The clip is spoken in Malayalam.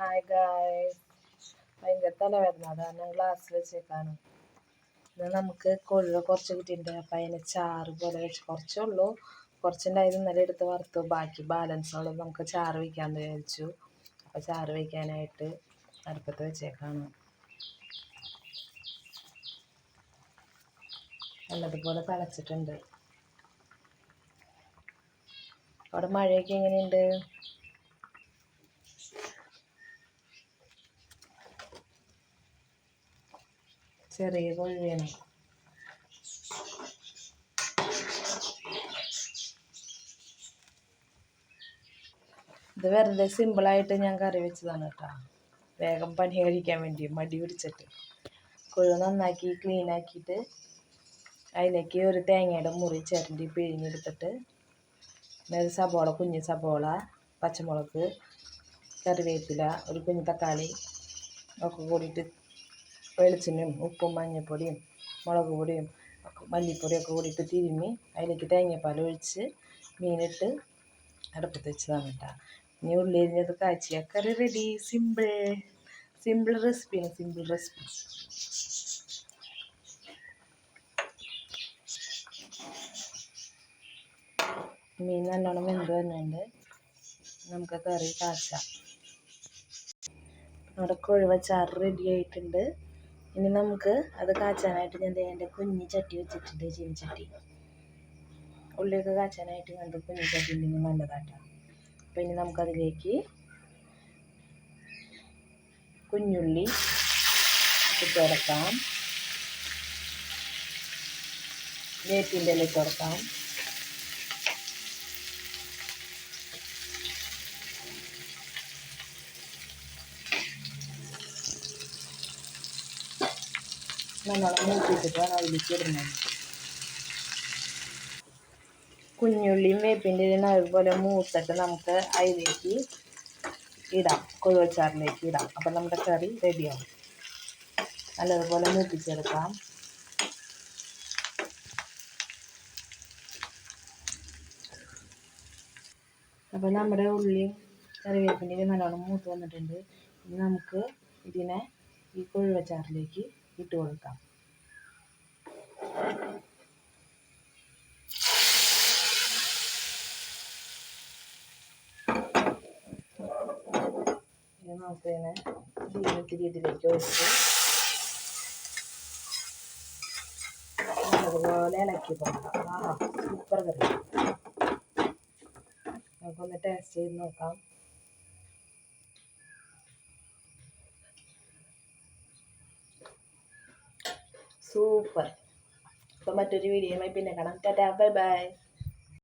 ഹായ് ഗായ്സ് ഭയങ്കര തലവേദന. അതാണ് ഗ്ലാസ് വെച്ചേക്കാണ്. ഇത് നമുക്ക് കൊഴുവ കുറച്ച് കിട്ടിയിട്ടുണ്ട്. അപ്പം അതിന് ചാറ് പോലെ വെച്ച് കുറച്ചേ ഉള്ളൂ. കുറച്ചുണ്ടായത് ഇന്നലെ എടുത്ത് വറുത്തു. ബാക്കി ബാലൻസ് ഉള്ളത് നമുക്ക് ചാറ് വയ്ക്കാമെന്ന് വിചാരിച്ചു. അപ്പോൾ ചാറ് വയ്ക്കാനായിട്ട് അടുപ്പത്ത് വെച്ചേക്കാണ്. നല്ലതുപോലെ തളച്ചിട്ടുണ്ട്. അവിടെ മഴയൊക്കെ എങ്ങനെയുണ്ട്? ചെറിയ കൊഴുവേണ് ഇത് വെറുതെ സിമ്പിളായിട്ട് ഞാൻ കറി വെച്ചതാണ് കേട്ടോ. വേഗം പണി കഴിക്കാൻ വേണ്ടി മടി പിടിച്ചിട്ട്. കൊഴുവ് നന്നാക്കി ക്ലീൻ ആക്കിയിട്ട് അതിലേക്ക് ഒരു തേങ്ങയുടെ മുറി ചിരണ്ടി പിഴിഞ്ഞെടുത്തിട്ട് ഒരു സബോള കുഞ്ഞ് സബോള പച്ചമുളക് കറിവേപ്പില ഒരു കുഞ്ഞു തക്കാളി ഒക്കെ കൂടിയിട്ട് വെളിച്ചെണ്ണയും ഉപ്പും മഞ്ഞൾപ്പൊടിയും മുളക് പൊടിയും മല്ലിപ്പൊടിയൊക്കെ കൂടിയിട്ട് തിരുമ്മി അതിലേക്ക് തേങ്ങാപ്പാൽ ഒഴിച്ച് മീനിട്ട് അടുപ്പത്ത് വെച്ചതാണ് കേട്ടോ. ഇനി ഉള്ളി അരിഞ്ഞത് കാച്ചിയ കറി റെഡി സിമ്പിൾ സിമ്പിൾ റെസിപ്പിയാണ് സിമ്പിൾ റെസിപ്പി മീൻ നല്ലോണം വെന്ത് വരുന്നുണ്ട് നമുക്ക് കറി കാച്ചാം. നമ്മുടെ കൊഴുവ ചാറ് റെഡി ആയിട്ടുണ്ട്. ഇനി നമുക്ക് അത് കാച്ചാനായിട്ട് ഞാൻ എന്റെ കുഞ്ഞി ചട്ടി വെച്ചിട്ടുണ്ട് ചീനിച്ചട്ടി ഉള്ളിയൊക്കെ കാച്ചാനായിട്ട് ഞാൻ കുഞ്ഞി ചട്ടി ഉണ്ടെങ്കിൽ നല്ലതാട്ടോ. അപ്പോൾ ഇനി നമുക്കതിലേക്ക് കുഞ്ഞുള്ളി ഇട്ട് കൊടുക്കാം. വേപ്പിന്റെ ഇല ഇട്ട് നല്ലോണം ഇടുന്നത്. കുഞ്ഞുള്ളിയും വേപ്പിന്റെ അതുപോലെ മൂത്തിട്ട് നമുക്ക് അതിലേക്ക് ഇടാം. കൊഴുവച്ചാറിലേക്ക് ഇടാം. അപ്പം നമ്മുടെ കറി റെഡിയാവും. നല്ലതുപോലെ മൂപ്പിച്ചെടുക്കാം. അപ്പോൾ നമ്മുടെ ഉള്ളിയും കറിവേപ്പിന്റെ നല്ലോണം മൂത്ത് വന്നിട്ടുണ്ട്. നമുക്ക് ഇതിനെ ഈ കൊഴുവച്ചാറിലേക്ക് ഇട്ട് കൊടുക്കാം. നമുക്ക് നമുക്കിതിനെ ഇത്തിരി ഇതിലേക്ക് ഒഴിച്ച് അതുപോലെ ഇളക്കി കൊടുക്കാം. ആ സൂപ്പർ കറി. നമുക്കൊന്ന് ടേസ്റ്റ് ചെയ്ത് നോക്കാം. സൂപ്പർ അപ്പോൾ മറ്റൊരു വീഡിയോയുമായി പിന്നെ കാണാം ടാറ്റാ ബൈ ബൈ